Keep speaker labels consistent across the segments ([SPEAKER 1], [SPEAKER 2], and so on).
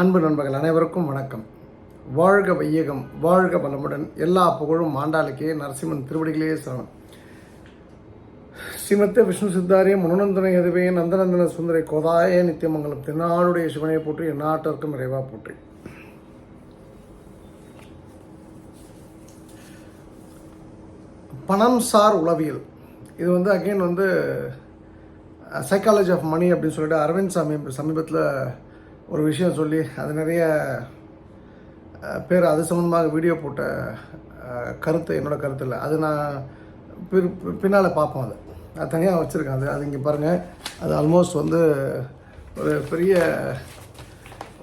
[SPEAKER 1] அன்பு நண்பர்கள் அனைவருக்கும் வணக்கம். வாழ்க வையகம் வாழ்க வளமுடன். எல்லா புகழும் ஆண்டாளுக்கே நரசிம்மன் திருவடிகளே சரணம். ஸ்ரீமத்த விஷ்ணு சித்தாரிய முனநந்தன எதுவே நந்தநந்தன சுந்தரை கோதாய நித்தியமங்கலம் திருநாளுடைய சிவனை போற்றி எந்நாட்டிற்கும் இறைவா போற்றி. பணம் சார் உளவியல். இது வந்து அகைன் வந்து சைக்காலஜி ஆஃப் மணி அப்படின்னு சொல்லிட்டு அரவிந்த் சாமி சமீபத்தில் ஒரு விஷயம் சொல்லி அது நிறைய பேர் அது சம்மந்தமாக வீடியோ போட்ட கருத்து என்னோட கருத்து இல்லை. அது நான் பிற் பின்னால் பார்ப்போம் அது. அது தனியாக வச்சுருக்கேன். அது அது இங்கே பாருங்கள் அது ஆல்மோஸ்ட் வந்து ஒரு பெரிய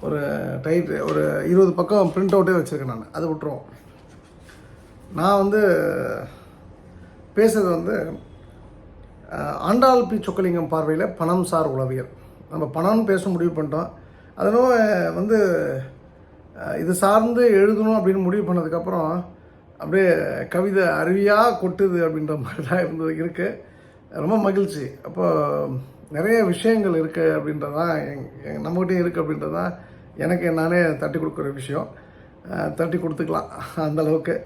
[SPEAKER 1] ஒரு டைட் ஒரு இருபது பக்கம் பிரிண்ட் அவுட்டே வச்சுருக்கேன் நான். அது விட்டுருவோம். நான் வந்து பேசுறது வந்து ஆண்டாள் பி சொக்கலிங்கம் பார்வையில் பணம் சார் உளவியல். நம்ம பணம்னு பேச முடிவு பண்ணிட்டோம். அதனால் வந்து இது சார்ந்து எழுதணும் அப்படின்னு முடிவு பண்ணதுக்கப்புறம் அப்படியே கவிதை அருவியாக கொட்டுது அப்படின்ற மாதிரி தான் இருந்தது இருக்குது ரொம்ப மகிழ்ச்சி. அப்போ நிறைய விஷயங்கள் இருக்குது அப்படின்றது தான் எங் நம்மகிட்டே இருக்குது அப்படின்றது தான் எனக்கு நானே தட்டி கொடுக்குற விஷயம். தட்டி கொடுத்துக்கலாம் அந்த அளவுக்கு.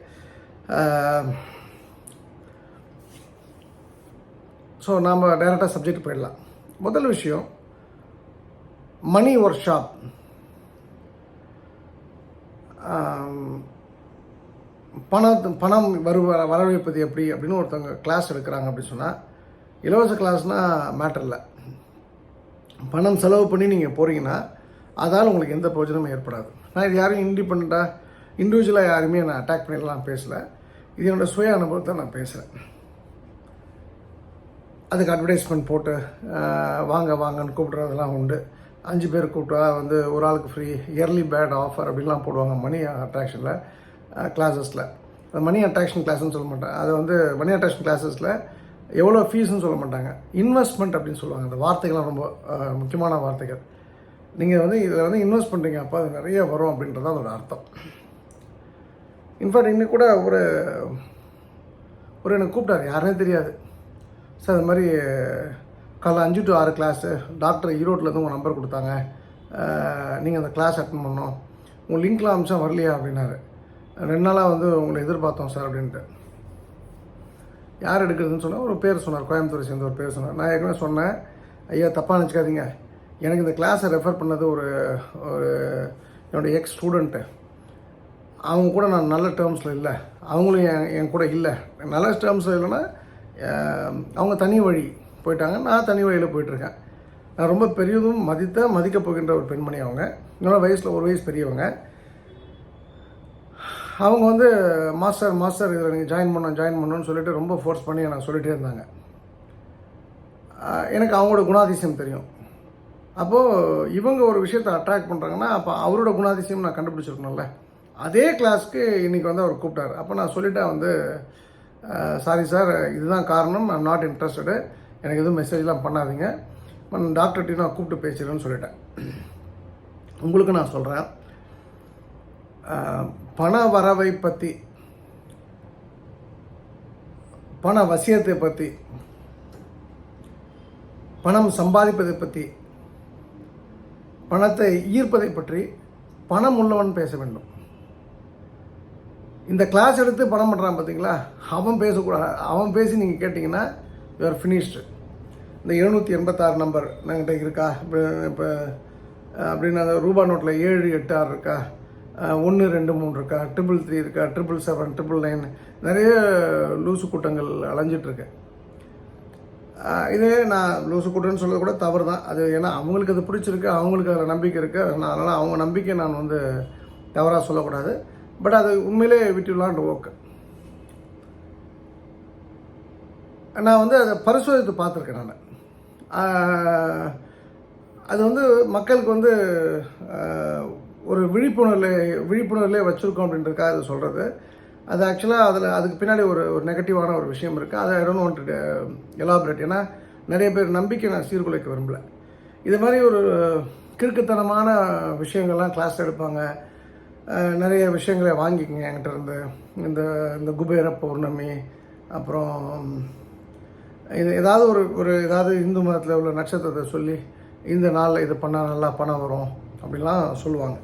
[SPEAKER 1] ஸோ நாம் டைரெக்டாக சப்ஜெக்ட் போயிடலாம். முதல் விஷயம் மணி ஒர்க் ஷாப் பணம் பணம் வரு வரவைப்பது எப்படி அப்படின்னு ஒருத்தவங்க கிளாஸ் எடுக்கிறாங்க அப்படின்னு சொன்னால் இலவச கிளாஸ்னால் மேட்டர் இல்லை. பணம் செலவு பண்ணி நீங்கள் போகிறீங்கன்னா அதால் உங்களுக்கு எந்த பிரயோஜனமும் ஏற்படாது. நான் இது யாரையும் இண்டிபெண்ட்டாக இண்டிவிஜுவலாக யாருமே நான் அட்டாக் பண்ணிடலாம் பேசலை. இது என்னோடய சுய அனுபவத்தை நான் பேசுகிறேன் அதுக்கு அட்வர்டைஸ்மெண்ட் போட்டு வாங்க வாங்கன்னு கூப்பிட்றதெல்லாம் உண்டு. அஞ்சு பேர் கூப்பிட்டா வந்து ஒரு ஆளுக்கு ஃப்ரீ இயர்லி பேட் ஆஃபர் அப்படின்லாம் போடுவாங்க மணி அட்ராக்ஷனில் கிளாஸஸில் மணி அட்ராக்ஷன் கிளாஸ்ன்னு சொல்ல மாட்டேன் அது வந்து மணி அட்ராக்ஷன் கிளாஸஸில் எவ்வளோ ஃபீஸ்ன்னு சொல்ல மாட்டாங்க. இன்வெஸ்ட்மெண்ட் அப்படின்னு சொல்லுவாங்க. அந்த வார்த்தைகள்லாம் ரொம்ப முக்கியமான வார்த்தைகள். நீங்கள் வந்து இதில் வந்து இன்வெஸ்ட் பண்ணுறீங்க அப்போ அது நிறைய வரும் அப்படின்றது அதோட அர்த்தம். இன்ஃபேக்ட் இன்னைக்கு கூட ஒரு ஒரு எனக்கு கூப்பிட்டாரு. யாருன்னே தெரியாது. சார் அது மாதிரி காலைல அஞ்சு டு ஆறு கிளாஸு டாக்டர் ஈரோட்டிலேருந்து உங்கள் நம்பர் கொடுத்தாங்க. நீங்கள் அந்த கிளாஸ் அட்டன் பண்ணோம் உங்கள் லிங்க்லாம் அமிச்சா வரலையா அப்படின்னாரு. ரெண்டு நாளாக வந்து உங்களை எதிர்பார்த்தோம் சார் அப்படின்ட்டு. யார் எடுக்கிறதுன்னு சொன்னால் ஒரு பேர் சொன்னார். கோயம்புத்தூரை சேர்ந்த ஒரு பேர் சொன்னார். நான் ஏற்கனவே சொன்னேன். ஐயா தப்பாக நினச்சிக்காதீங்க. எனக்கு இந்த கிளாஸை ரெஃபர் பண்ணது ஒரு ஒரு என்னுடைய எக்ஸ் ஸ்டூடெண்ட்டு அவங்க கூட நான் நல்ல டேர்ம்ஸில் இல்லை. அவங்களும் என் என் கூட இல்லை. நல்ல டேர்ம்ஸில் இல்லைன்னா அவங்க தனி வழி. போயிட்டாங்க. நான் தனி வழியில் போயிட்டுருக்கேன். நான் ரொம்ப பெரியதும் மதித்த மதிக்க போகின்ற ஒரு பெண்மணி அவங்க. என்னோட வயசில் ஒரு வயசு பெரியவங்க. அவங்க வந்து மாஸ்டர் மாஸ்டர் இதில் நீங்கள் ஜாயின் பண்ணோம் ஜாயின் பண்ணணும்னு சொல்லிட்டு ரொம்ப ஃபோர்ஸ் பண்ணி நான் சொல்லிகிட்டே இருந்தாங்க. எனக்கு அவங்களோட குணாதிசயம் தெரியும். அப்போது இவங்க ஒரு விஷயத்தை அட்ராக்ட் பண்ணுறாங்கன்னா அப்போ அவரோட குணாதிசயம் நான் கண்டுபிடிச்சிருக்கணும்ல. அதே கிளாஸ்க்கு இன்றைக்கி வந்து அவர் கூப்பிட்டாரு. அப்போ நான் சொல்லிட்டேன் வந்து சாரி சார் இதுதான் காரணம். ஐம் நாட் இன்ட்ரெஸ்டடு எனக்கு எதுவும் மெசேஜ்லாம் பண்ணாதீங்க. நான் டாக்டர்கிட்டையும் நான் கூப்பிட்டு பேசுகிறேன்னு சொல்லிட்டேன். உங்களுக்கு நான் சொல்கிறேன் பண வரவை பற்றி பண வசியத்தை பற்றி பணம் சம்பாதிப்பதை பற்றி பணத்தை ஈர்ப்பதை பற்றி பணம் உள்ளவன் பேச வேண்டும். இந்த கிளாஸ் எடுத்து பணம் பண்ணுறான் பார்த்தீங்களா அவன் பேசக்கூடாது அவன் பேசி நீங்கள் கேட்டிங்கன்னா யூஆர் ஃபினிஷ்டு இந்த எழுநூற்றி எண்பத்தாறு நம்பர் என்கிட்ட இருக்கா? இப்போ இப்போ அப்படின்னு அந்த ரூபா நோட்டில் ஏழு எட்டு ஆறு இருக்கா? ஒன்று ரெண்டு மூணு இருக்கா? ட்ரிபிள் த்ரீ இருக்கா? ட்ரிபிள் செவன் ட்ரிபிள் நைன் நிறைய லூசு கூட்டங்கள் அலைஞ்சிட்ருக்கு இதே நான் லூசு கூட்டம்னு சொல்றது கூட தவறு தான் அது ஏன்னா அவங்களுக்கு அது பிடிச்சிருக்கு அவங்களுக்கு அதில் நம்பிக்கை இருக்குது நான் அதனால் அவங்க நம்பிக்கை நான் வந்து தவறாக சொல்லக்கூடாது. பட் அது உண்மையிலே விட்டுலான் ஓகே. நான் வந்து அதை பரிசோதித்து பார்த்துருக்கேன் நான். அது வந்து மக்களுக்கு வந்து ஒரு விழிப்புணர்வு விழிப்புணர்வுலேயே வச்சுருக்கோம் அப்படின்றதுக்காக அது சொல்கிறது அது ஆக்சுவலாக அதில் அதுக்கு பின்னாடி ஒரு ஒரு நெகட்டிவான ஒரு விஷயம் இருக்குது அதை ஐ டோன்ட் வாண்ட் எலாபரேட் ஏன்னா நிறைய பேர் நம்பிக்கை நான் சீர்குலைக்க விரும்பல. இது மாதிரி ஒரு கிறுக்குத்தனமான விஷயங்கள்லாம் கிளாஸ் எடுப்பாங்க. நிறைய விஷயங்களை வாங்கிக்கங்க என்கிட்ட இருந்து. இந்த இந்த குபேர பௌர்ணமி அப்புறம் இது ஏதாவது ஒரு ஒரு ஏதாவது இந்து மதத்தில் உள்ள நட்சத்திரத்தை சொல்லி இந்த நாளில் இது பண்ணால் நல்லா பணம் வரும் அப்படிலாம் சொல்லுவாங்க.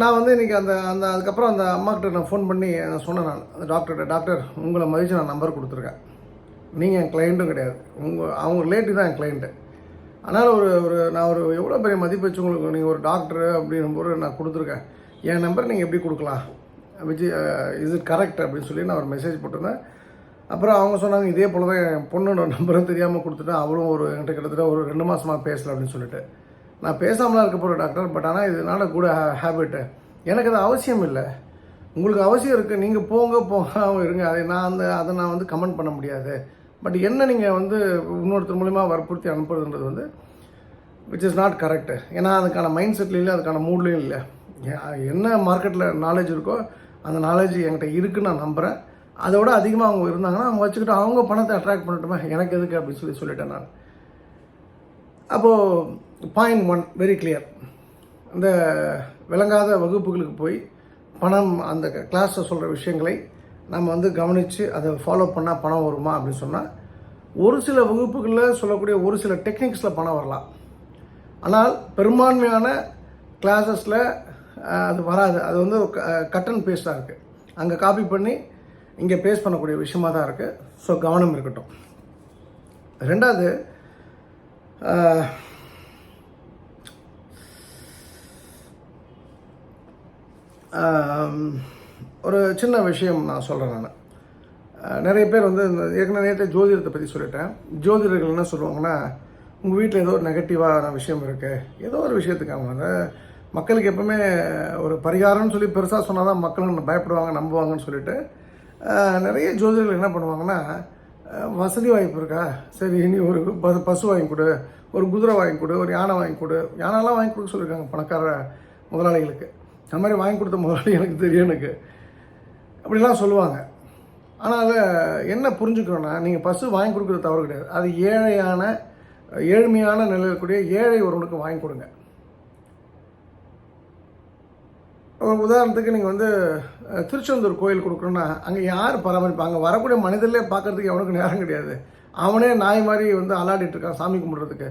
[SPEAKER 1] நான் வந்து இன்றைக்கி அந்த அந்த அதுக்கப்புறம் அந்த அம்மாக்கிட்ட நான் ஃபோன் பண்ணி நான் சொன்னேன் நான். அந்த டாக்டர்கிட்ட டாக்டர் உங்களை மதித்து நான் நம்பர் கொடுத்துருக்கேன். நீங்கள் என் கிளைண்ட்டும் கிடையாது. உங்கள் அவங்க ரிலேட்டிவ் தான் என் கிளைண்ட்டு அதனால் ஒரு ஒரு நான் ஒரு எவ்வளோ பெரிய மதிப்பு வச்சு உங்களுக்கு நீங்கள் ஒரு டாக்டரு அப்படிங்கும்போது நான் கொடுத்துருக்கேன். என் நம்பர் நீங்கள் எப்படி கொடுக்கலாம்? விஜய் இது கரெக்ட் அப்படின்னு சொல்லி நான் ஒரு மெசேஜ் போட்டிருந்தேன். அப்புறம் அவங்க சொன்னாங்க இதே போல் தான் என் பொண்ணோட நம்பரும் தெரியாமல் கொடுத்துட்டேன். அவளும் ஒரு என்கிட்ட கிட்டத்தட்ட ஒரு ரெண்டு மாதமாக பேசலை அப்படின்னு சொல்லிட்டு. நான் பேசாமலாம் இருக்க போகிற டாக்டர் பட் ஆனால் இதனால் கூட ஹேபிட்டு எனக்கு அது அவசியம் இல்லை. உங்களுக்கு அவசியம் இருக்குது நீங்கள் போங்க போகாம இருங்க. அதை நான் அந்த அதை நான் வந்து கமெண்ட் பண்ண முடியாது. பட் என்ன நீங்கள் வந்து இன்னொருத்தர் மூலிமா வற்புறுத்தி அனுப்புறதுன்றது வந்து விச் இஸ் நாட் கரெக்டு ஏன்னா அதுக்கான மைண்ட் செட்லையும் இல்லை அதுக்கான மூட்லேயும் இல்லை. என்ன மார்க்கெட்டில் நாலேஜ் இருக்கோ அந்த நாலேஜ் என்கிட்ட இருக்குன்னு நான் நம்புகிறேன் அதோட அதிகமாக அவங்க இருந்தாங்கன்னா அவங்க வச்சுக்கிட்டு அவங்க பணத்தை அட்ராக்ட் பண்ணட்டுமே? எனக்கு எதுக்கு அப்படின்னு சொல்லி சொல்லிட்டேன் நான். அப்போது பாயிண்ட் ஒன் வெரி கிளியர் இந்த விளங்காத வகுப்புகளுக்கு போய் பணம் அந்த கிளாஸில் சொல்கிற விஷயங்களை நம்ம வந்து கவனித்து அதை ஃபாலோ பண்ணால் பணம் வருமா அப்படின்னு சொன்னால் ஒரு சில வகுப்புகளில் சொல்லக்கூடிய ஒரு சில டெக்னிக்ஸில் பணம் வரலாம். ஆனால் பெரும்பான்மையான கிளாஸஸில் அது வராது. அது வந்து கட் அண்ட் பேஸ்டாக இருக்குது அங்கே காப்பி பண்ணி இங்கே பேஸ்ட் பண்ணக்கூடிய விஷயமா தான் இருக்குது ஸோ கவனம் இருக்கட்டும். ரெண்டாவது ஒரு சின்ன விஷயம் நான் சொல்கிறேன் நான். நிறைய பேர் வந்து ஏற்கனவே நேற்று ஜோதிடத்தை பற்றி சொல்லிட்டேன். ஜோதிடர்கள் என்ன சொல்லுவாங்கன்னா உங்கள் வீட்டில் ஏதோ ஒரு நெகட்டிவான விஷயம் இருக்குது ஏதோ ஒரு விஷயத்துக்காக அந்த மக்களுக்கு எப்பவுமே ஒரு பரிகாரம்னு சொல்லி பெருசாக சொன்னால் தான் மக்கள் பயப்படுவாங்க நம்புவாங்கன்னு சொல்லிட்டு நிறைய ஜோதிடர்கள் என்ன பண்ணுவாங்கன்னா வசதி வாய்ப்பு இருக்கா? சரி இனி ஒரு ப- பசு வாங்கி கொடு ஒரு குதிரை வாங்கி கொடு ஒரு யானை வாங்கி கொடு யானைலாம் வாங்கி கொடுக்க சொல்லியிருக்காங்க பணக்கார முதலாளிகளுக்கு. அந்த மாதிரி வாங்கி கொடுத்த முதலாளி எனக்கு தெரியும் எனக்கு. அப்படிலாம் சொல்லுவாங்க. ஆனால் என்ன புரிஞ்சுக்கணும்னா நீங்கள் பசு வாங்கி கொடுக்குறது தவறு கிடையாது. அது ஏழையான ஏழ்மையான நிலையில் கூடிய ஏழை ஒருவனுக்கு வாங்கி கொடுங்க ஒரு உதாரணத்துக்கு நீங்கள் வந்து திருச்செந்தூர் கோயில் கொடுக்குறோன்னா அங்கே யார் பராமரிப்பாங்க? அங்கே வரக்கூடிய மனிதர்களே பார்க்குறதுக்கு எவனுக்கு நேரம் கிடையாது. அவனே நாய் மாதிரி வந்து அலாடிட்டு இருக்கான் சாமி கும்பிட்றதுக்கு.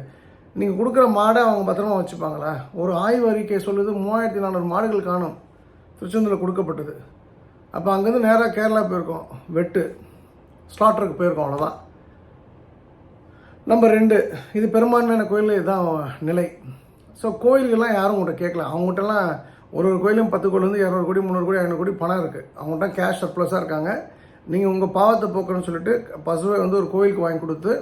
[SPEAKER 1] நீங்கள் கொடுக்குற மாடை அவங்க பத்திரமா வச்சுப்பாங்களா? ஒரு ஆய்வு அறிக்கை சொல்லுது மூவாயிரத்தி நானூறு மாடுகள் காணும். திருச்செந்தூரில் கொடுக்கப்பட்டது. அப்போ அங்கேருந்து நேராக கேரளா போயிருக்கோம். வெட்டு. ஸ்லாட்டருக்கு போயிருக்கோம் அவ்வளோதான் நம்பர் ரெண்டு. இது பெரும்பான்மையான கோயில் இதுதான் நிலை. ஸோ கோயில்கள்லாம் யாரும் உங்கள்கிட்ட கேட்கல. அவங்ககிட்டலாம் ஒரு ஒரு கோயிலும் பத்து கோயிலேருந்து இரநூறு கோடி முந்நூறு கோடி ஐநூறு கோடி பணம் இருக்குது அவங்கள்ட்ட கேஷ் சர்ப்ளஸாக இருக்காங்க. நீங்கள் உங்கள் பாவத்தை போக்கணும்னு சொல்லிட்டு பசுவை வந்து ஒரு கோயிலுக்கு வாங்கி கொடுத்து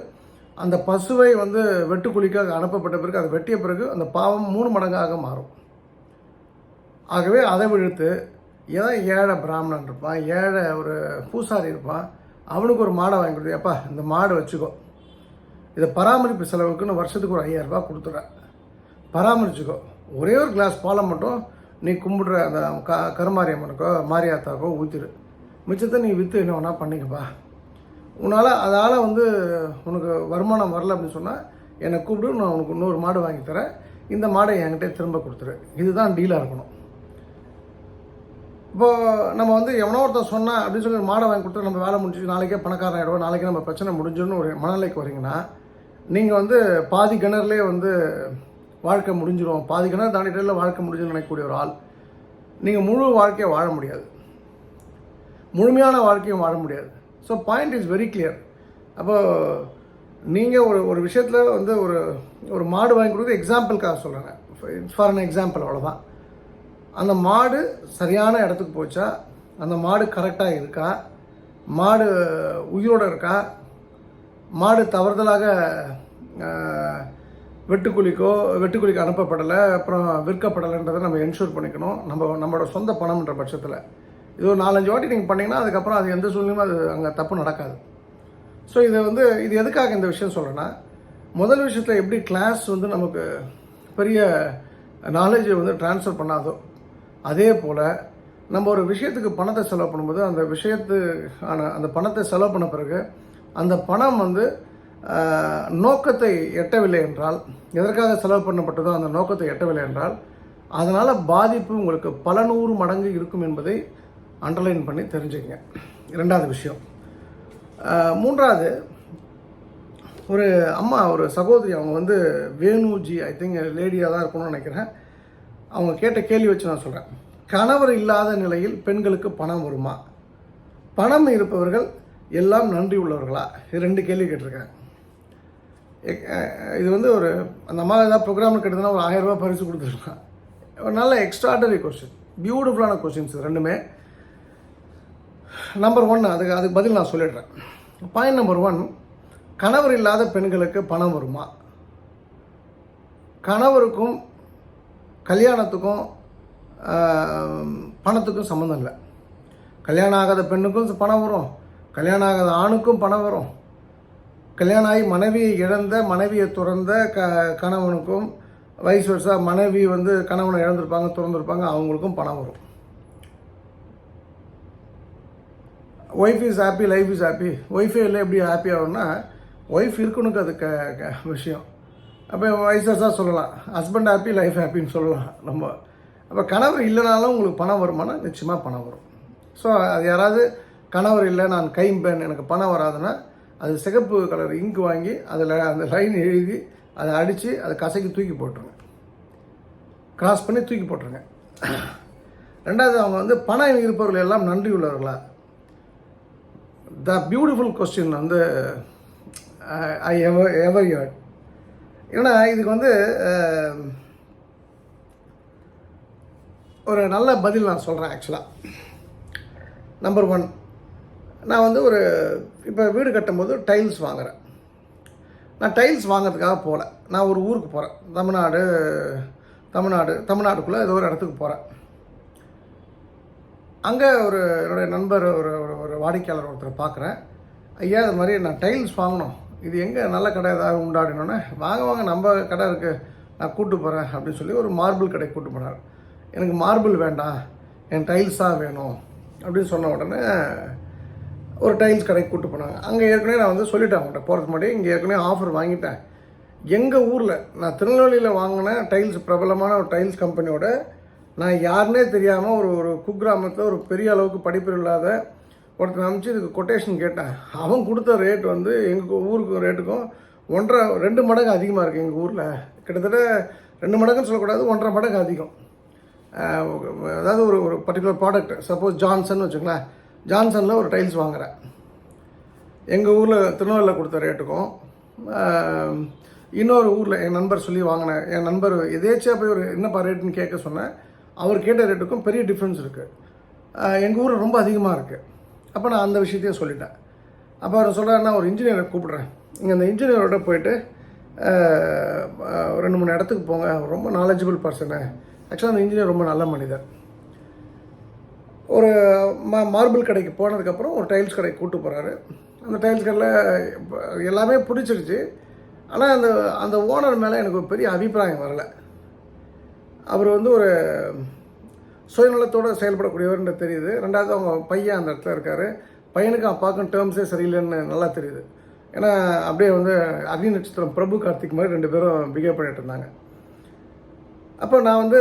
[SPEAKER 1] அந்த பசுவை வந்து வெட்டுக்குழிக்காக அனுப்பப்பட்ட பிறகு அதை வெட்டிய பிறகு அந்த பாவம் மூணு மடங்காக மாறும். ஆகவே அதை விழுத்து ஏதாவது ஏழை பிராமணன் இருப்பான் ஏழை ஒரு பூசாரி இருப்பான் அவனுக்கு ஒரு மாடை வாங்கி கொடுத்து அப்பா இந்த மாடை வச்சுக்கோ. இதை பராமரிப்பு செலவுக்குன்னு வருஷத்துக்கு ஒரு ஐயாயிரரூபா கொடுத்துட்றேன். பராமரிச்சுக்கோ. ஒரே ஒரு கிளாஸ் பாலம் மட்டும் நீ கும்பிடுற அந்த க கருமாரியம்மனுக்கோ மாரியாத்தாக்கோ ஊற்றிடு மிச்சத்தை நீ விற்று என்ன வேணால் பண்ணிக்கப்பா. உன்னால் அதால் வந்து உனக்கு வருமானம் வரல அப்படின்னு சொன்னால் என்னை கூப்பிடு நான் உனக்கு இன்னொரு மாடு வாங்கி தரேன். இந்த மாடை என்கிட்ட திரும்ப கொடுத்துரு. இதுதான் டீலாக இருக்கணும். இப்போது நம்ம வந்து எவனோ ஒருத்தன் சொன்னா அப்படின்னு சொல்லி மாடை வாங்கி கொடுத்து நம்ம வேலை முடிஞ்சு நாளைக்கே பணக்காரன் ஆகிடுவோம் நாளைக்கே நம்ம பிரச்சனை முடிஞ்சுன்னு ஒரு மனநிலைக்கு வரீங்கன்னா நீங்கள் வந்து பாதி கிணறுலேயே வந்து வாழ்க்கை முடிஞ்சிடும் பாதி தாண்டிட்டு வாழ்க்கை முடிஞ்சுன்னு நினைக்கக்கூடிய ஒரு ஆள். நீங்கள் முழு வாழ்க்கையை வாழ முடியாது. முழுமையான வாழ்க்கையும் வாழ முடியாது. So point is very clear அப்போ நீங்கள் ஒரு ஒரு விஷயத்தில் வந்து ஒரு ஒரு மாடு வாங்கி கொடுத்து எக்ஸாம்பிளுக்காக சொல்கிறாங்க ஃபார் அன் எக்ஸாம்பிள் அவ்வளோதான் அந்த மாடு சரியான இடத்துக்கு போச்சா? அந்த மாடு கரெக்டாக இருக்கா? மாடு உயிரோடு இருக்கா? மாடு தவறுதலாக வெட்டுக்குழிக்கோ வெட்டுக்குழிக்கு அனுப்பப்படலை அப்புறம் விற்கப்படலைன்றதை நம்ம என்ஷூர் பண்ணிக்கணும். நம்ம நம்மளோட சொந்த பணம்ன்ற பட்சத்தில். இது ஒரு நாலஞ்சு வாட்டி நீங்கள் பண்ணிங்கன்னா அதுக்கப்புறம் அது எந்த சூழ்நிலையும் அது அங்கே தப்பு நடக்காது. ஸோ இதை வந்து இது எதுக்காக இந்த விஷயம் சொல்கிறேன்னா முதல் விஷயத்தில் எப்படி கிளாஸ் வந்து நமக்கு பெரிய நாலேஜை வந்து ட்ரான்ஸ்ஃபர் பண்ணாதோ அதே போல் நம்ம ஒரு விஷயத்துக்கு பணத்தை செலவு பண்ணும்போது அந்த விஷயத்துக்கான அந்த பணத்தை செலவு பண்ண பிறகு அந்த பணம் வந்து நோக்கத்தை எட்டவில்லை என்றால் எதற்காக செலவு பண்ணப்பட்டதோ அந்த நோக்கத்தை எட்டவில்லை என்றால் அதனால் பாதிப்பு உங்களுக்கு பல நூறு மடங்கு இருக்கும் என்பதை அண்டர்லைன் பண்ணி தெரிஞ்சுக்கங்க. ரெண்டாவது விஷயம். மூன்றாவது ஒரு அம்மா ஒரு சகோதரி அவங்க வந்து வேணுஜி ஐ திங்க் லேடியாக தான் இருக்கணும்னு நினைக்கிறேன். அவங்க கேட்ட கேள்வி வச்சு நான் சொல்கிறேன் கணவர் இல்லாத நிலையில் பெண்களுக்கு பணம் வருமா? பணம் இருப்பவர்கள் எல்லாம் நன்றி உள்ளவர்களா? இது ரெண்டு கேள்வி கேட்டிருக்கேன். இது வந்து ஒரு அந்த அம்மா ஏதாவது ப்ரோக்ராம் கேட்டதுன்னா ஒரு ஆயிரம் ரூபா பரிசு கொடுத்துருக்கலாம். ஒரு நல்ல எக்ஸ்ட்ராடரி கொஸ்டின் பியூட்டிஃபுல்லான கொஸ்டின்ஸ் ரெண்டுமே. நம்பர் ஒன் அதுக்கு அதுக்கு பதில் நான் சொல்லிடுறேன். பாயிண்ட் நம்பர் ஒன் கணவர் இல்லாத பெண்களுக்கு பணம் வருமா? கணவருக்கும் கல்யாணத்துக்கும் பணத்துக்கும் சம்மந்தம் இல்லை. கல்யாணம் ஆகாத பெண்ணுக்கும் பணம் வரும். கல்யாணம் ஆகாத ஆணுக்கும் பணம் வரும். கல்யாணம் ஆகி மனைவியை இழந்த மனைவியை துறந்த க கணவனுக்கும் வயசு வருஷா மனைவி வந்து கணவனை இழந்திருப்பாங்க துறந்திருப்பாங்க அவங்களுக்கும் பணம் வரும். Wife is happy life is happy ஒய்ஃபே இல்லை எப்படி ஹாப்பி ஆகும்னா ஒய்ஃப் இருக்கணுக்கு அது க க- விஷயம். அப்போ வயசாக சொல்லலாம். ஹஸ்பண்ட் ஹாப்பி லைஃப் ஹாப்பின்னு சொல்லலாம் நம்ம. அப்போ கணவர் இல்லைனாலும் உங்களுக்கு பணம் வருமானா நிச்சயமாக பணம் வரும். ஸோ அது யாராவது கணவர் இல்லை நான் கைம்பேன் எனக்கு பணம் வராதுன்னா அது சிகப்பு கலர் இங்கு வாங்கி அதில் அந்த லைன் எழுதி அதை அடித்து அதை கசக்கி தூக்கி போட்டுருங்க. கிராஸ் பண்ணி தூக்கி போட்டுருங்க. ரெண்டாவது அவங்க வந்து பணம் இருப்பவர்கள் எல்லாம் நன்றி உள்ளவர்களா? த பியூட்டிஃபுல் கொஸ்டின் வந்து ஐ எவர் எவர் யார்ட் ஏன்னா இதுக்கு வந்து uh, ஒரு நல்ல பதில் நான் சொல்கிறேன் ஆக்சுவலாக நம்பர் ஒன் நான் வந்து ஒரு இப்போ வீடு கட்டும்போது டைல்ஸ் வாங்குகிறேன் நான் டைல்ஸ் வாங்கிறதுக்காக போகல நான் ஒரு ஊருக்கு போகிறேன் தமிழ்நாடு தமிழ்நாடு தமிழ்நாட்டுக்குள்ளே ஏதோ ஒரு இடத்துக்கு போகிறேன் அங்கே ஒரு என்னுடைய நண்பர் ஒரு ஒரு ஒரு வாடிக்கையாளர் ஒருத்தரை பார்க்குறேன் ஐயா இது மாதிரி நான் டைல்ஸ் வாங்கணும். இது எங்கே நல்ல கடை ஏதாவது உண்டாடினோன்னே வாங்க வாங்க நம்ம கடை இருக்குது நான் கூப்பிட்டு போகிறேன் அப்படின்னு சொல்லி ஒரு மார்பிள் கடைக்கு கூப்பிட்டு போனார். எனக்கு மார்பிள் வேண்டாம். என் டைல்ஸாக வேணும் அப்படின்னு சொன்ன உடனே ஒரு டைல்ஸ் கடைக்கு கூப்பிட்டு போனாங்க. அங்கே ஏற்கனவே நான் வந்து சொல்லிட்டேன் அவங்கள்ட்ட போகிறதுக்கு முன்னாடி இங்கே ஏற்கனவே ஆஃபர் வாங்கிட்டேன். எங்கள் ஊரில் நான் திருநெல்வேலியில் வாங்கின டைல்ஸ் பிரபலமான ஒரு டைல்ஸ் கம்பெனியோட நான் யாருனே தெரியாமல் ஒரு ஒரு குக்கிராமத்தில் ஒரு பெரிய அளவுக்கு படிப்பு இல்லாத ஒருத்தன் அனுப்பிச்சு இதுக்கு கொட்டேஷன் கேட்டேன். அவன் கொடுத்த ரேட் வந்து எங்கள் ஊருக்கு ரேட்டுக்கும் ஒன்றரை ரெண்டு மடங்கு அதிகமாக இருக்குது எங்கள் ஊரில். கிட்டத்தட்ட ரெண்டு மடங்குன்னு சொல்லக்கூடாது ஒன்றரை மடங்கு அதிகம். அதாவது ஒரு ஒரு பர்டிகுலர் ப்ராடக்ட் சப்போஸ் ஜான்சன் வச்சுங்களேன் ஜான்சனில் ஒரு டைல்ஸ் வாங்குகிறேன் எங்கள் ஊரில் திருநெல்வேலியில் கொடுத்த ரேட்டுக்கும் இன்னொரு ஊரில் என் நண்பர் சொல்லி வாங்கினேன் என் நண்பர் எதேச்சியாக போய் ஒரு என்னப்பா ரேட்டுன்னு கேட்க சொன்னேன். அவர் கேட்ட ரேட்டுக்கும் பெரிய டிஃப்ரென்ஸ் இருக்குது எங்கள் ஊரில் ரொம்ப அதிகமாக இருக்குது அப்போ நான் அந்த விஷயத்தையே சொல்லிட்டேன். அப்போ அவர் சொல்கிறாருன்னா ஒரு இன்ஜினியரை கூப்பிட்றேன். இங்கே அந்த இன்ஜினியரோட போயிட்டு ரெண்டு மூணு இடத்துக்கு போங்க. ரொம்ப நாலேஜபிள் பர்சனு ஆக்சுவலாக அந்த இன்ஜினியர் ரொம்ப நல்ல மனிதர். ஒரு மா மார்பிள் கடைக்கு போனதுக்கப்புறம் ஒரு டைல்ஸ் கடைக்கு கூட்டு போகிறாரு அந்த டைல்ஸ் கடையில் எல்லாமே பிடிச்சிருச்சு. ஆனால் அந்த அந்த ஓனர் மேலே எனக்கு ஒரு பெரிய அபிப்பிராயம் வரலை. அவர் வந்து ஒரு சுயநலத்தோடு செயல்படக்கூடியவர்ன்ற தெரியுது. ரெண்டாவது அவங்க பையன் அந்த இடத்துல இருக்கார். பையனுக்கும் அப்பாவுக்கும் டேர்ம்ஸே சரியில்லைன்னு நல்லா தெரியுது. ஏன்னா அப்படியே வந்து அக்னி நட்சத்திரம் பிரபு கார்த்திக் மாதிரி ரெண்டு பேரும் பிஹேவ் பண்ணிட்டு இருந்தாங்க. அப்போ நான் வந்து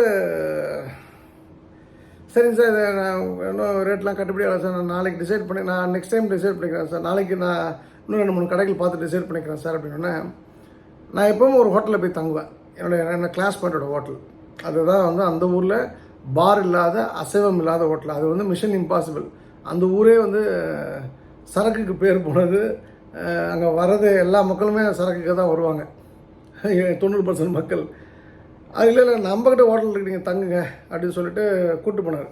[SPEAKER 1] சரிங்க சார் நான் இன்னும் ரேட்லாம் கட்டுப்படி ஆகல சார். நான் நாளைக்கு டிசைட் பண்ணி நான் நெக்ஸ்ட் டைம் டிசைட் பண்ணிக்கிறேன் சார். நாளைக்கு நான் இன்னும் ரெண்டு மூணு கடைகள் பார்த்து டிசைட் பண்ணிக்கிறேன் சார் அப்படின்னோடனே நான் எப்பவும் ஒரு ஹோட்டலில் போய் தங்குவேன். என்னோடய என்ன கிளாஸ்மேட்டோட ஹோட்டல் அதுதான் வந்து அந்த ஊரில் பார் இல்லாத அசைவம் இல்லாத ஹோட்டல் அது வந்து மிஷன் இம்பாசிபிள் அந்த ஊரே வந்து சரக்குக்கு பேர் போனது அங்கே வர்றது எல்லா மக்களுமே சரக்குக்கு தான் வருவாங்க. தொண்ணூறு பர்சன்ட் மக்கள். அது இல்லை இல்லை நம்மக்கிட்ட ஹோட்டல் இருக்கு நீங்கள் தங்குங்க அப்படின்னு சொல்லிட்டு கூப்பிட்டு போனார்.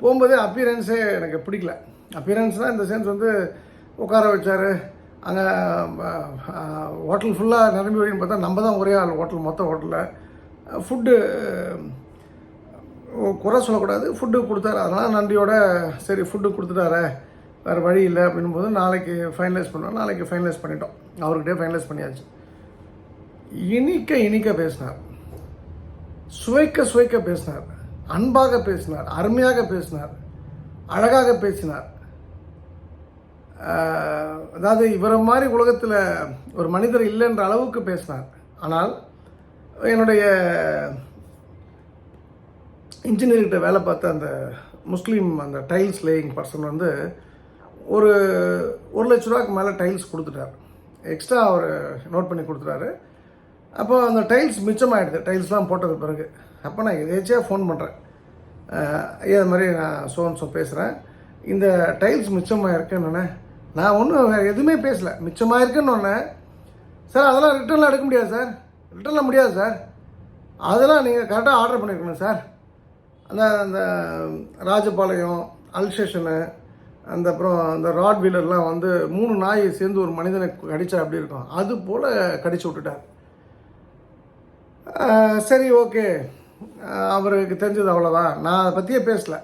[SPEAKER 1] போகும்போதே அப்பியரன்ஸே எனக்கு பிடிக்கல. அப்பியரன்ஸ்னால் இந்த சென்ஸ் வந்து உட்கார வச்சார். அங்கே ஹோட்டல் ஃபுல்லாக நிரம்பி வழின்னு பார்த்தா நம்ம தான் ஒரே ஆள் ஹோட்டல் மொத்த ஹோட்டலில் ஃபுட்டு குறை சொல்லக்கூடாது. ஃபுட்டு கொடுத்தாரு. அதனால் நன்றியோட சரி ஃபுட்டு கொடுத்துட்டாரே வேறு வழி இல்லை அப்படின்னும் போது நாளைக்கு ஃபைனலைஸ் பண்ணோம் நாளைக்கு ஃபைனலைஸ் பண்ணிட்டோம். அவர்கிட்டே ஃபைனலைஸ் பண்ணியாச்சு. இனிக்க இனிக்க பேசினார். சுவைக்க சுவைக்க பேசினார். அன்பாக பேசினார் அருமையாக பேசினார் அழகாக பேசினார். அதாவது இவரை மாதிரி உலகத்தில் ஒரு மனிதர் இல்லைன்ற அளவுக்கு பேசினார். ஆனால் என்னுடைய இன்ஜினியர்கிட்ட வேலை பார்த்த அந்த முஸ்லீம் அந்த டைல்ஸ் லேயிங் பர்சன் வந்து ஒரு ஒரு லட்ச ரூபாய்க்கு மேலே டைல்ஸ் கொடுத்துட்டார். எக்ஸ்ட்ரா அவர் நோட் பண்ணி கொடுத்துட்டாரு. அப்போ அந்த டைல்ஸ் மிச்சமாகிடுது டைல்ஸ்லாம் போட்டது பிறகு. அப்போ நான் எதேச்சியாக ஃபோன் பண்ணுறேன் இது மாதிரி நான் சோன் சோ பேசுகிறேன் இந்த டைல்ஸ் மிச்சமாக இருக்குன்னு நான் ஒன்றும் எதுவுமே பேசலை. மிச்சமாக இருக்குன்னு சார் அதெல்லாம் ரிட்டர்னில் எடுக்க முடியாது சார். ரிட்டர்னில் முடியாது சார். அதெல்லாம் நீங்கள் கரெக்டாக ஆர்டர் பண்ணியிருக்கணும் சார். அந்த அந்த ராஜபாளையம் அல்சேஷனு அந்த அப்புறம் அந்த ராட் வீலர்லாம் வந்து மூணு நாய் சேர்ந்து ஒரு மனிதனை கடிச்சா அப்படி இருக்கும்? அது போல் கடிச்சு விட்டுட்டார். சரி ஓகே. அவருக்கு தெரிஞ்சது அவ்வளோதான் நான் அதை பற்றியே பேசலை.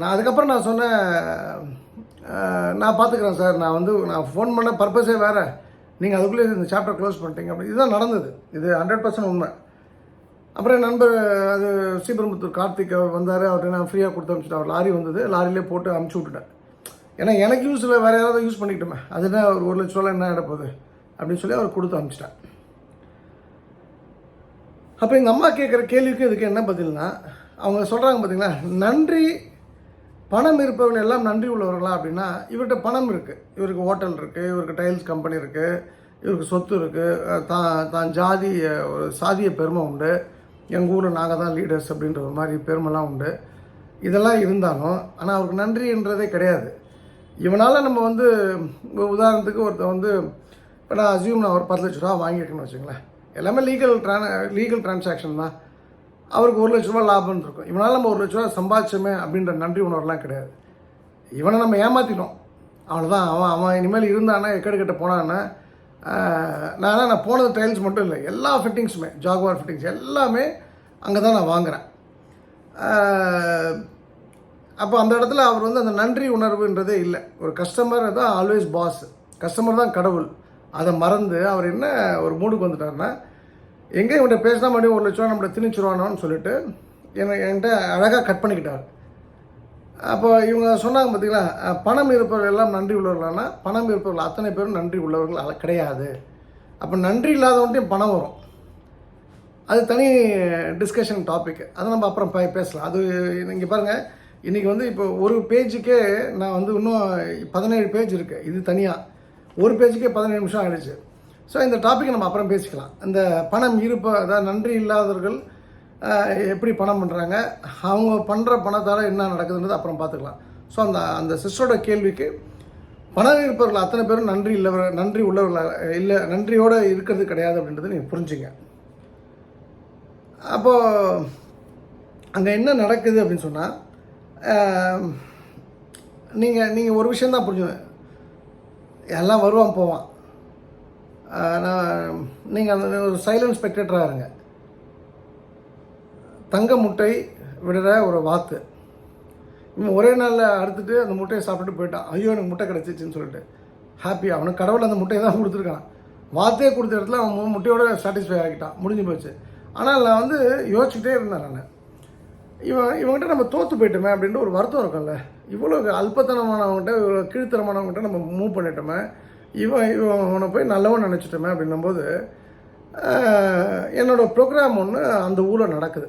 [SPEAKER 1] நான் அதுக்கப்புறம் நான் சொன்னேன் நான் பார்த்துக்குறேன் சார். நான் வந்து நான் ஃபோன் பண்ண பர்பஸே வேறு. நீங்கள் அதுக்குள்ளே இந்த சாப்டர் க்ளோஸ் பண்ணிட்டீங்க அப்படி இதுதான் நடந்தது. இது ஹண்ட்ரட் பர்சன்ட் உண்மை. அப்புறம் என் நண்பர் அது ஸ்ரீபெரும்புத்தூர் கார்த்திக் அவர் வந்தார். அவர்கிட்ட நான் ஃப்ரீயாக கொடுத்து அனுப்பிச்சிட்டேன். அவர் லாரி வந்தது. லாரியிலே போட்டு அனுப்பிச்சி விட்டுட்டேன். ஏன்னா எனக்கு யூஸ் இல்லை. வேறு யாராவது யூஸ் பண்ணிக்கிட்டோமே. அதுனா ஒரு ஒரு லட்ச ரூபா என்ன இடப்போகுது அப்படின்னு சொல்லி அவர் கொடுத்து அனுப்பிச்சிட்டேன் அப்போ எங்கள் அம்மா கேட்குற கேள்விக்கு இதுக்கு என்ன பதில்னா அவங்க சொல்கிறாங்க பார்த்தீங்களா நன்றி பணம் இருப்பவர்கள் எல்லாம் நன்றி உள்ளவர்களா அப்படின்னா இவர்கிட்ட பணம் இருக்குது இவருக்கு ஹோட்டல் இருக்குது இவருக்கு டைல்ஸ் கம்பெனி இருக்குது இவருக்கு சொத்து இருக்குது தான் தான் ஜாதி ஒரு சாதிய பெருமை உண்டு எங்கள் ஊரில் நாங்கள் தான் லீடர்ஸ் அப்படின்ற ஒரு மாதிரி பெருமைலாம் உண்டு. இதெல்லாம் இருந்தாலும் ஆனால் அவருக்கு நன்றின்றதே கிடையாது. இவனால் நம்ம வந்து உதாரணத்துக்கு ஒருத்தர் வந்து இப்போ நான் அசியூம் நான் ஒரு பத்து லட்ச ரூபா வாங்கியிருக்கேன்னு வச்சுங்களேன் எல்லாமே லீகல் ட்ரான் லீகல் டிரான்சாக்ஷன் தான். அவருக்கு ஒரு லட்ச ரூபா லாபம் இருக்கும். இவனால் நம்ம ஒரு லட்ச ரூபா சம்பாதிச்சோமே அப்படின்ற நன்றி உணர்வுலாம் கிடையாது. இவனை நம்ம ஏமாற்றிட்டோம் அவ்வளோதான் அவன் அவன் இனிமேல் இருந்தானா எக்கடு கிட்ட போனான்னா நான் நான் போனது டைல்ஸ் மட்டும் இல்லை. எல்லா ஃபிட்டிங்ஸுமே ஜாகுவார் ஃபிட்டிங்ஸ் எல்லாமே அங்கே தான் நான் வாங்குகிறேன் அப்போ அந்த இடத்துல அவர் வந்து அந்த நன்றி உணர்வுன்றதே இல்லை. ஒரு கஸ்டமர் தான் ஆல்வேஸ் பாஸ் கஸ்டமர் தான் கடவுள். அதை மறந்து அவர் என்ன ஒரு மூடுக்கு வந்துட்டாருன்னா எங்கே இவன்கிட்ட பேசினா மறுபடியும் ஒரு லட்சம் நம்மளை திணிச்சிருவானோன்னு சொல்லிட்டு என்னை என்கிட்ட அழகாக கட் பண்ணிக்கிட்டார். அப்போ இவங்க சொன்னாங்க பார்த்தீங்களா பணம் இருப்பவர்கள் எல்லாம் நன்றி உள்ளவர்களானா பணம் இருப்பவர்கள் அத்தனை பேரும் நன்றி உள்ளவர்கள் கிடையாது. அப்போ நன்றி இல்லாதவன்ட்டையும் பணம் வரும். அது தனி டிஸ்கஷன் டாபிக் அதை நம்ம அப்புறம் பேசலாம். அது இங்கே பாருங்கள் இன்றைக்கி வந்து இப்போ ஒரு பேஜுக்கே நான் வந்து இன்னும் பதினேழு பேஜ் இருக்குது இது தனியாக ஒரு பேஜுக்கே பதினேழு நிமிஷம் ஆகிடுச்சு ஸோ இந்த டாப்பிக்கை நம்ம அப்புறம் பேசிக்கலாம். இந்த பணம் இருப்ப அதாவது நன்றி இல்லாதவர்கள் எப்படி பணம் பண்ணுறாங்க அவங்க பண்ணுற பணத்தால் என்ன நடக்குதுன்றது அப்புறம் பார்த்துக்கலாம். ஸோ அந்த அந்த சிஸ்டரோட கேள்விக்கு பணம் இருப்பவர்கள் அத்தனை பேரும் நன்றி இல்லவர் நன்றி உள்ளவர்களாக இல்லை நன்றியோடு இருக்கிறது கிடையாது அப்படின்றத நீங்கள் புரிஞ்சுங்க. அப்போது அங்கே என்ன நடக்குது அப்படின்னு சொன்னால் நீங்கள் நீங்கள் ஒரு விஷயந்தான் புரிஞ்சு எல்லாம் வருவான் போவான். நான் நீங்கள் அந்த ஒரு சைலண்ட் ஸ்பெக்டேட்டராக இருங்க. தங்க முட்டை விடுற ஒரு வாத்து. இவன் ஒரே நாளில் அறுத்துட்டு அந்த முட்டையை சாப்பிட்டுட்டு போயிட்டான். ஐயோ எனக்கு முட்டை கிடச்சிச்சின்னு சொல்லிட்டு. ஹாப்பி அவனுக்கு கடவுள் அந்த முட்டையை தான் கொடுத்துருக்கான். வாத்தே கொடுத்த இடத்துல அவன் முட்டையோட சாட்டிஸ்ஃபை ஆகிட்டான். முடிஞ்சு போச்சு. ஆனால் நான் வந்து யோசிச்சுட்டே இருந்தேன் நான். இவன் இவங்ககிட்ட நம்ம தோற்று போயிட்டோமே அப்படின்ற ஒரு வருத்தம் இருக்கும்ல. இவ்வளோ அல்பத்தனமானவங்ககிட்ட இவ்வளோ கீழ்த்தனமானவங்ககிட்ட நம்ம மூவ் பண்ணிட்டோமே இவன் இவன் அவனை போய் நல்லவன் நினச்சிட்டோமே அப்படின்னும்போது என்னோடய ப்ரோக்ராம் ஒன்று அந்த ஊரில் நடக்குது.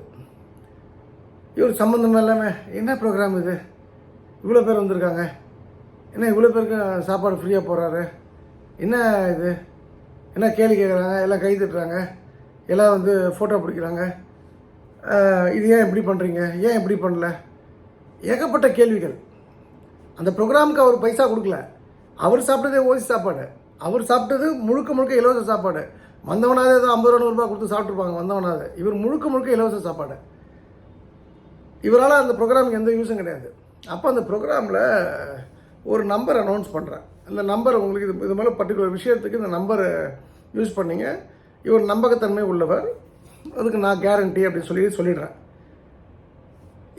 [SPEAKER 1] இவர் சம்மந்தம் இல்லாமல் என்ன ப்ரோக்ராம் இது? இவ்வளோ பேர் வந்திருக்காங்க. என்ன இவ்வளோ பேருக்கு சாப்பாடு ஃப்ரீயாக போகிறாரு என்ன இது? என்ன கேள்வி கேட்குறாங்க எல்லாம் கை தட்டுறாங்க. எல்லாம் வந்து ஃபோட்டோ பிடிக்கிறாங்க. இது ஏன் இப்படி பண்ணுறீங்க ஏன் இப்படி பண்ணல? ஏகப்பட்ட கேள்விகள். அந்த ப்ரோக்ராமுக்கு அவர் பைசா கொடுக்கல. அவர் சாப்பிட்டதே ஓசி சாப்பாடு. அவர் சாப்பிட்டது முழுக்க முழுக்க இலவச சாப்பாடு. வந்தவனாவது ஏதோ ஐம்பது ரூபா நூறுரூபா கொடுத்து சாப்பிட்ருப்பாங்க வந்தவனாவது. இவர் முழுக்க முழுக்க இலவச சாப்பாடு. இவரால் அந்த ப்ரோக்ராமுக்கு எந்த யூஸும் கிடையாது. அப்போ அந்த ப்ரோக்ராமில் ஒரு நம்பர் அனௌன்ஸ் பண்ணுறேன் இந்த நம்பர் உங்களுக்கு இது இது மேலே பர்டிகுலர் விஷயத்துக்கு இந்த நம்பரை யூஸ் பண்ணிங்க. இவர் நம்பகத்தன்மை உள்ளவர். அதுக்கு நான் கேரண்டி அப்படின்னு சொல்லி சொல்லிடுறேன்.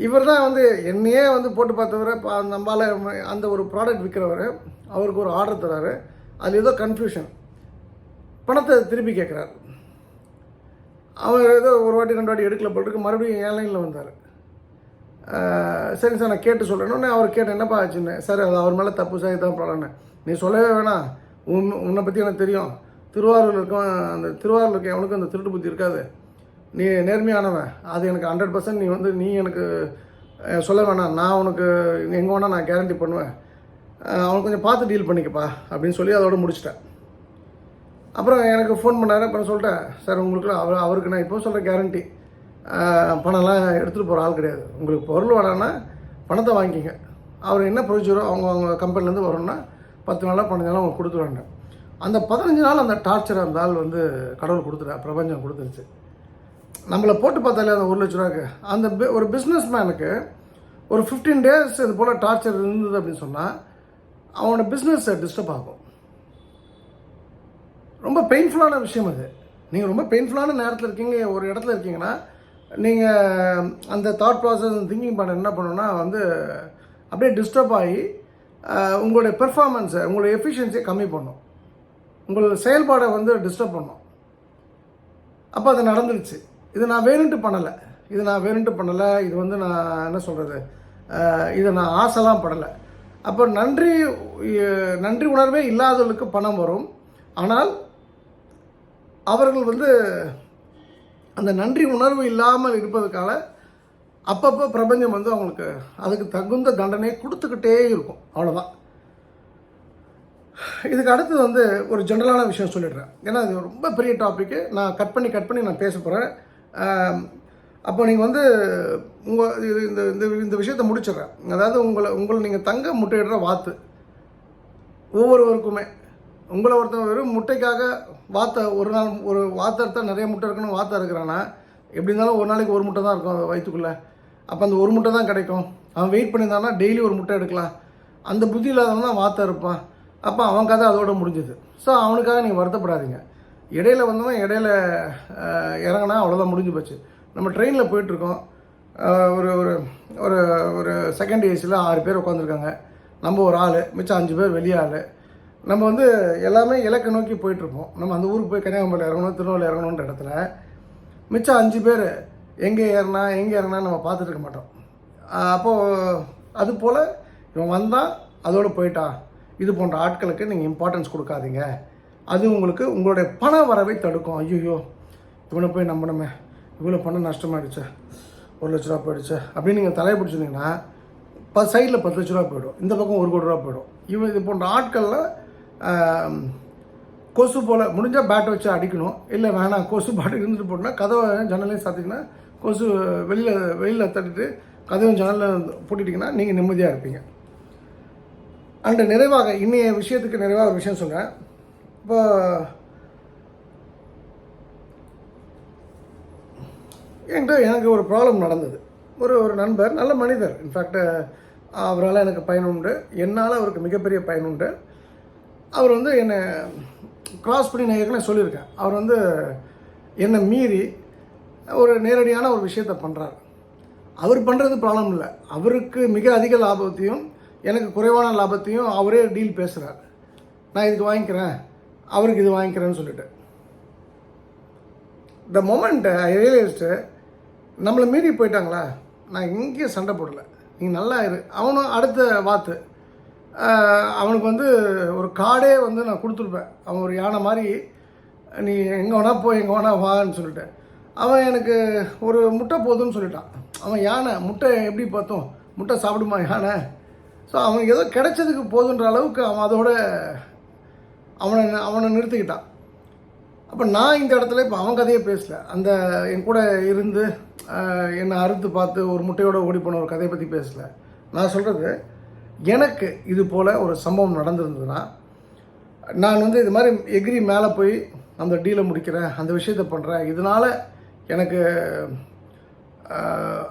[SPEAKER 1] இவர் தான் வந்து என்னையே வந்து போட்டு பார்த்தவரை இப்போ நம்மால அந்த ஒரு ப்ராடக்ட் விற்கிறவர் அவருக்கு ஒரு ஆர்டர் தராரு. அது ஏதோ கன்ஃபியூஷன் பணத்தை திருப்பி கேட்குறாரு அவர் ஏதோ ஒரு வாட்டி ரெண்டு வாட்டி எடுக்கல போட்டுருக்கு மறுபடியும் என் லைனில் வந்தார். சரி சார் நான் கேட்டு சொல்கிறேன்னு அவர் கேட்டேன் என்னப்பா ஆச்சுன்னு? சார் அது அவர் மேலே தப்பு சார். இதான் ப்ராப்ளம்னு நீ சொல்லவே வேணாம். உன் உன்னை பற்றி எனக்கு தெரியும். திருவாரூர் இருக்கும் அந்த திருவாரூர் இருக்க அவனுக்கும் அந்த திருட்டு புத்தி இருக்காது. நீ நேர்மையானவன். அது எனக்கு ஹண்ட்ரட் பர்சன்ட் நீ வந்து நீ எனக்கு சொல்ல வேணாம். நான் உனக்கு எங்கே வேணால் நான் கேரண்டி பண்ணுவேன். அவனுக்கு கொஞ்சம் பார்த்து டீல் பண்ணிக்கப்பா அப்படின்னு சொல்லி அதோட முடிச்சிட்டேன். அப்புறம் எனக்கு ஃபோன் பண்ணார். அப்புறம் சொல்லிட்டேன் சார் உங்களுக்கு அவர் அவருக்கு நான் இப்போ சொல்கிற கேரண்டி பணம்லாம் எடுத்துகிட்டு போகிற ஆள் கிடையாது. உங்களுக்கு பொருள் வேணான்னா பணத்தை வாங்கிக்கிங்க. அவர் என்ன ப்ரொசீஜரோ அவங்க அவங்க கம்பெனிலேருந்து வரணும்னா பத்து நாளாக பதினஞ்சு நாளாக அவங்க கொடுத்துருவாங்க. அந்த பதினஞ்சு நாள் அந்த டார்ச்சர் அந்த ஆள் வந்து கடவுள் கொடுத்துட்டா பிரபஞ்சம் கொடுத்துருச்சு. நம்மளை போட்டு பார்த்தாலே அந்த ஒரு லட்ச ரூபாய்க்கு அந்த ஒரு பிஸ்னஸ் மேனுக்கு ஒரு ஃபிஃப்டீன் டேஸ் இது போல் டார்ச்சர் இருந்தது அப்படின்னு சொன்னால் அவனோட பிஸ்னஸ் டிஸ்டர்ப் ஆகும். ரொம்ப பெயின்ஃபுல்லான விஷயம் அது. நீங்கள் ரொம்ப பெயின்ஃபுல்லான நேரத்தில் இருக்கீங்க ஒரு இடத்துல இருக்கீங்கன்னா நீங்கள் அந்த தாட் ப்ராசஸ் திங்கிங் பண்ண என்ன பண்ணணும்னா வந்து அப்படியே டிஸ்டர்ப் ஆகி உங்களுடைய பெர்ஃபார்மன்ஸை உங்களுடைய எஃபிஷியன்சியை கம்மி பண்ணும். உங்களோட செயல்பாடை வந்து டிஸ்டர்ப் பண்ணும். அப்போ அது நடந்துருச்சு. இது நான் வேணுன்ட்டு பண்ணலை. இது நான் வேணுன்ட்டு பண்ணலை. இது வந்து நான் என்ன சொல்கிறது இதை நான் ஆசைலாம் படலை. அப்போ நன்றி நன்றி உணர்வே இல்லாதவர்களுக்கு பணம் வரும். ஆனால் அவர்கள் வந்து அந்த நன்றி உணர்வு இல்லாமல் இருப்பதுக்காக அப்பப்போ பிரபஞ்சம் வந்து அவங்களுக்கு அதுக்கு தகுந்த தண்டனை கொடுத்துக்கிட்டே இருக்கும். அவ்வளோதான் இதுக்கு அடுத்தது வந்து ஒரு ஜென்ரலான விஷயம் சொல்லிடுறேன். ஏன்னா இது ரொம்ப பெரிய டாப்பிக்கு நான் கட் பண்ணி கட் பண்ணி நான் பேச போகிறேன் அப்போ நீங்கள் வந்து உங்கள் இந்த இந்த இந்த விஷயத்தை முடிச்சிடுறேன். அதாவது உங்களை உங்களை நீங்கள் தங்க முட்டையிடுற வாத்து. ஒவ்வொருவருக்குமே. உங்களை ஒருத்தன் வெறும் முட்டைக்காக வாத்தை ஒரு நாள் ஒரு வாத்தை எடுத்தால் நிறைய முட்டை இருக்கணும் வாத்தை இருக்கிறானா எப்படி இருந்தாலும் ஒரு நாளைக்கு ஒரு முட்டை தான் இருக்கும் வயிற்றுக்குள்ளே அப்போ அந்த ஒரு முட்டை தான் கிடைக்கும். அவன் வெயிட் பண்ணியிருந்தான்னா டெய்லி ஒரு முட்டை எடுக்கலாம். அந்த புத்தி இல்லாதவன் தான் வாத்தை இருப்பான். அப்போ அவன் கதை அதோட முடிஞ்சுது. ஸோ அவனுக்காக நீங்கள் வருத்தப்படாதீங்க. இடையில வந்தோம்னா இடையில இறங்கினா இறங்குனா அவ்வளோதான் முடிஞ்சு போச்சு. நம்ம ட்ரெயினில் போயிட்டுருக்கோம். ஒரு ஒரு ஒரு ஒரு செகண்ட் ஏசியில் ஆறு பேர் உட்காந்துருக்காங்க நம்ம ஒரு ஆள் மிச்சம் அஞ்சு பேர் வெளியே ஆள். நம்ம வந்து எல்லாமே இலக்கை நோக்கி போயிட்டுருப்போம். நம்ம அந்த ஊருக்கு போய் கன்னியாகுமரி இறங்கணும் திருநெல்வேலி இறங்கணுன்ற இடத்துல மிச்சம் அஞ்சு பேர் எங்கே ஏறினா எங்கே ஏறினா நம்ம பார்த்துட்டு இருக்க மாட்டோம். அப்போது அது போல் இவன் வந்தால் அதோடு போயிட்டான். இது போன்ற ஆட்களுக்கு நீங்கள் இம்பார்ட்டன்ஸ் கொடுக்காதீங்க. அது உங்களுக்கு உங்களுடைய பண வரவை தடுக்கும். ஐயோ இவனை போய் நம்பணுமே. இவ்வளோ பணம் நஷ்டமாயிடுச்சு. ஒரு லட்ச ரூபா போயிடுச்சு. அப்படின்னு நீங்கள் தலையை பிடிச்சிருந்தீங்கன்னா ப சைடில் பத்து லட்ச ரூபா போயிடும். இந்த பக்கம் ஒரு கோடி ரூபா போயிடும். இவன் இது போன்ற ஆட்களில் கொசு போல் முடிஞ்சால் பேட் வச்சு அடிக்கணும். இல்லை வேணாம் கொசு பாட்டு இருந்துட்டு போட்டுனா கதவை ஜன்னலையும் சாத்திங்கன்னா கொசு வெளியில் வெளியில் தட்டிட்டு கதவும் ஜன்னலில் பூட்டிட்டிங்கன்னா நீங்கள் நிம்மதியாக இருப்பீங்க. அண்டு நிறைவாக இன்றைய விஷயத்துக்கு நிறைவாக ஒரு விஷயம் சொல்கிறேன் இப்போ என்கிட்ட எனக்கு ஒரு ப்ராப்ளம் நடந்தது. ஒரு ஒரு நண்பர் நல்ல மனிதர். இன்ஃபேக்ட் அவரால் எனக்கு பயன் உண்டு. என்னால் அவருக்கு மிகப்பெரிய பயன் உண்டு. அவர் வந்து என்னை க்ராஸ் பண்ணி நான் ஏற்கனவே சொல்லியிருக்கேன். அவர் வந்து என்னை மீறி ஒரு நேரடியான ஒரு விஷயத்தை பண்ணுறார் அவர் பண்ணுறது ப்ராப்ளம் இல்லை. அவருக்கு மிக அதிக லாபத்தையும் எனக்கு குறைவான லாபத்தையும் அவரே டீல் பேசுகிறார் நான் இதுக்கு வாங்கிக்கிறேன். அவருக்கு இது வாங்கிக்கிறேன்னு சொல்லிட்டு. த மொமெண்ட் ஐ ரியலைஸ்டு நம்மளை மீறி போயிட்டாங்களா? நான் எங்கேயும் சண்டை போடல. நீ நல்லா இரு. அவனும் அடுத்த வாத்து. அவனுக்கு வந்து ஒரு காடே வந்து நான் கொடுத்துருப்பேன். அவன் ஒரு யானை மாதிரி நீ எங்கே வேணா போ எங்கே வேணா வான்னு சொல்லிட்டேன் அவன் எனக்கு ஒரு முட்டை போதும்னு சொல்லிட்டான். அவன் யானை முட்டை எப்படி பார்த்தோம்? முட்டை சாப்பிடுமா யானை? ஸோ அவனுக்கு ஏதோ கிடைச்சதுக்கு போதுன்ற அளவுக்கு அவன் அதோட அவனை அவனை நிறுத்திக்கிட்டான். அப்போ நான் இந்த இடத்துல இப்போ அவன் கதையை பேசல. அந்த என் கூட இருந்து என்னை அறுத்து பார்த்து ஒரு முட்டையோட ஓடி போன ஒரு கதையை பற்றி பேசல. நான் சொல்கிறது எனக்கு இது போல் ஒரு சம்பவம் நடந்திருந்ததுன்னா நான் வந்து இது மாதிரி எகிரி மேலே போய் அந்த டீலை முடிக்கிறேன் அந்த விஷயத்த பண்ணுறேன் இதனால் எனக்கு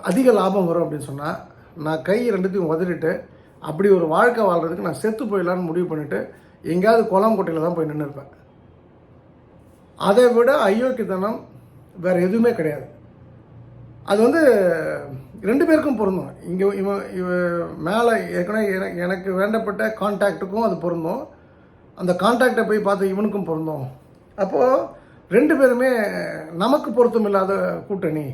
[SPEAKER 1] அதிக லாபம் வரும் அப்படின்னு சொன்னால் நான் கை ரெண்டுத்தையும் உதறிட்டு அப்படி ஒரு வாழ்க்கை வாழ்கிறதுக்கு நான் செத்து போயிடலான்னு முடிவு பண்ணிவிட்டு எங்கேயாவது குளம் குட்டையில் தான் போய் நின்று இருப்பேன் அதை விட அயோக்கியத்தனம் வேறு எதுவுமே கிடையாது. அது வந்து ரெண்டு பேருக்கும் பொருந்தும். இங்கே இவன் இவ மேலே ஏற்கனவே எனக்கு எனக்கு வேண்டப்பட்ட கான்டாக்டுக்கும் அது பொருந்தும். அந்த கான்டாக்டை போய் பார்த்து இவனுக்கும் பொருந்தும். அப்போது ரெண்டு பேருமே நமக்கு பொருத்தம் இல்லாத கூட்டணி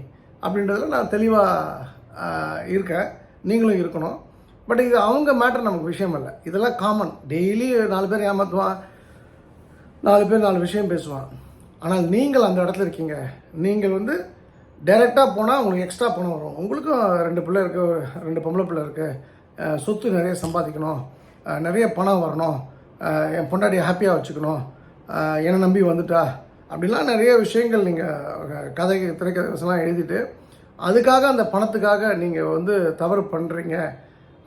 [SPEAKER 1] அப்படின்றதுல நான் தெளிவாக இருக்கேன். நீங்களும் இருக்கணும். பட் இது அவங்க மேட்டர் நமக்கு விஷயம் இல்லை இதெல்லாம் காமன் டெய்லி நாலு பேர் ஏமாற்றுவான் நாலு பேர் நாலு விஷயம் பேசுவான். ஆனால் நீங்கள் அந்த இடத்துல இருக்கீங்க. நீங்கள் வந்து டைரெக்டாக போனால் உங்களுக்கு எக்ஸ்ட்ரா பணம் வரும். உங்களுக்கும் ரெண்டு பிள்ளை இருக்கு ரெண்டு பொம்பளை பிள்ளை இருக்குது சொத்து நிறைய சம்பாதிக்கணும். நிறைய பணம் வரணும். என் பொண்டாட்டியை ஹாப்பியாக வச்சுக்கணும். என்னை நம்பி வந்துட்டா. அப்படிலாம் நிறைய விஷயங்கள் நீங்கள் கதை திரைக்கதைலாம் எழுதிட்டு அதுக்காக அந்த பணத்துக்காக நீங்கள் வந்து தவறு பண்ணுறீங்க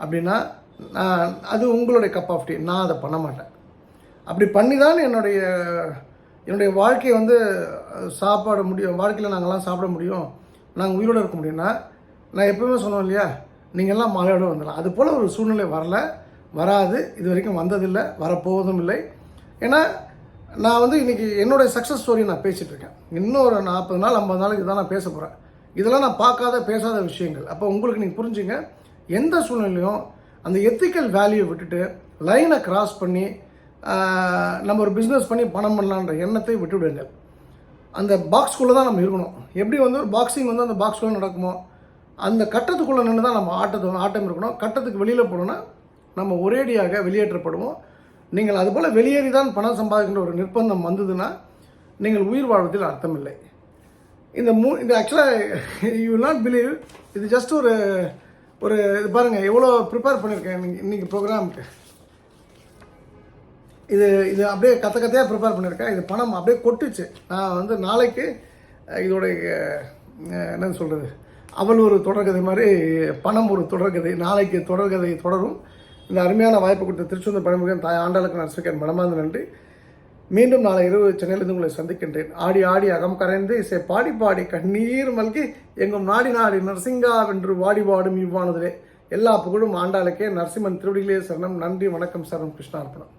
[SPEAKER 1] அப்படின்னா நான் அது உங்களுடைய கப் ஆஃப் டீ நான் அதை பண்ண மாட்டேன். அப்படி பண்ணி தான் என்னுடைய என்னுடைய வாழ்க்கையை வந்து சாப்பாட முடியும் வாழ்க்கையில் நாங்கள்லாம் சாப்பிட முடியும். நாங்கள் உயிரோடு இருக்க முடியும்னா நான் எப்பவுமே சொன்னோம் இல்லையா? நீங்கள்லாம் மழையோடு வந்துடலாம். அது போல் ஒரு சூழ்நிலை வரல வராது. இது வரைக்கும் வந்ததில்லை வரப்போவதும் இல்லை. ஏன்னா நான் வந்து இன்றைக்கி என்னுடைய சக்ஸஸ் ஸ்டோரி நான் பேசிகிட்டு இருக்கேன். இன்னும் ஒரு நாற்பது நாள் ஐம்பது நாளைக்கு தான் நான் பேச போகிறேன் இதெல்லாம் நான் பார்க்காத பேசாத விஷயங்கள். அப்போ உங்களுக்கு நீங்கள் புரிஞ்சுங்க எந்த சூழ்நிலையும் அந்த எத்திக்கல் வேல்யூ விட்டுட்டு லைனை கிராஸ் பண்ணி நம்ம ஒரு பிஸ்னஸ் பண்ணி பணம் பண்ணலான்ற எண்ணத்தை விட்டுவிடுங்கள் அந்த பாக்ஸ்குள்ளே தான் நம்ம இருக்கணும். எப்படி வந்து ஒரு பாக்ஸிங் வந்து அந்த பாக்ஸ்குள்ளே நடக்குமோ அந்த கட்டத்துக்குள்ளே நின்று தான் நம்ம ஆட்டத்தை ஆட்டம் இருக்கணும். கட்டத்துக்கு வெளியில் போனோன்னா நம்ம ஒரேடியாக வெளியேற்றப்படுவோம். நீங்கள் அதுபோல் வெளியேறி தான் பணம் சம்பாதிக்கின்ற ஒரு நிர்பந்தம் வந்ததுன்னா நீங்கள் உயிர் வாழ்வதில் அர்த்தமில்லை. இந்த மூ இந்த ஆக்சுவலாக யூ நாட் பிலீவ் இது ஜஸ்ட் ஒரு ஒரு இது பாருங்கள் எவ்வளோ ப்ரிப்பேர் பண்ணியிருக்கேன் இன்னைக்கு ப்ரோக்ராமுக்கு இது இது அப்படியே கத்த கத்தையாக ப்ரிப்பேர் பண்ணியிருக்கேன் இது பணம் அப்படியே கொட்டுச்சு. நான் வந்து நாளைக்கு இதோடைய என்னன்னு சொல்கிறது அவள் ஒரு தொடர்கதை மாதிரி பணம் ஒரு தொடர்கதை நாளைக்கு தொடர்கதை தொடரும். இந்த அருமையான வாய்ப்பு கொடுத்த திருச்செந்தூர் பழமுகன் தாய் ஆண்டாளுக்கு நரசிகன் மனமார்ந்த நன்றி. மீண்டும் நாளை இரவு சென்னையிலிருந்து உங்களை சந்திக்கின்றேன். ஆடி ஆடி அகம் கரைந்து இசை பாடி பாடி கண்ணீர் மல்கி எங்கும் நாடி நாடி நரசிங்கா வென்று வாடி வாடும் இவ்வானதிலே. எல்லா புகழும் ஆண்டாளுக்கே. நரசிம்மன் திருவடிகளே சரணம். நன்றி வணக்கம் சரணம் கிருஷ்ணார்ப்பணம்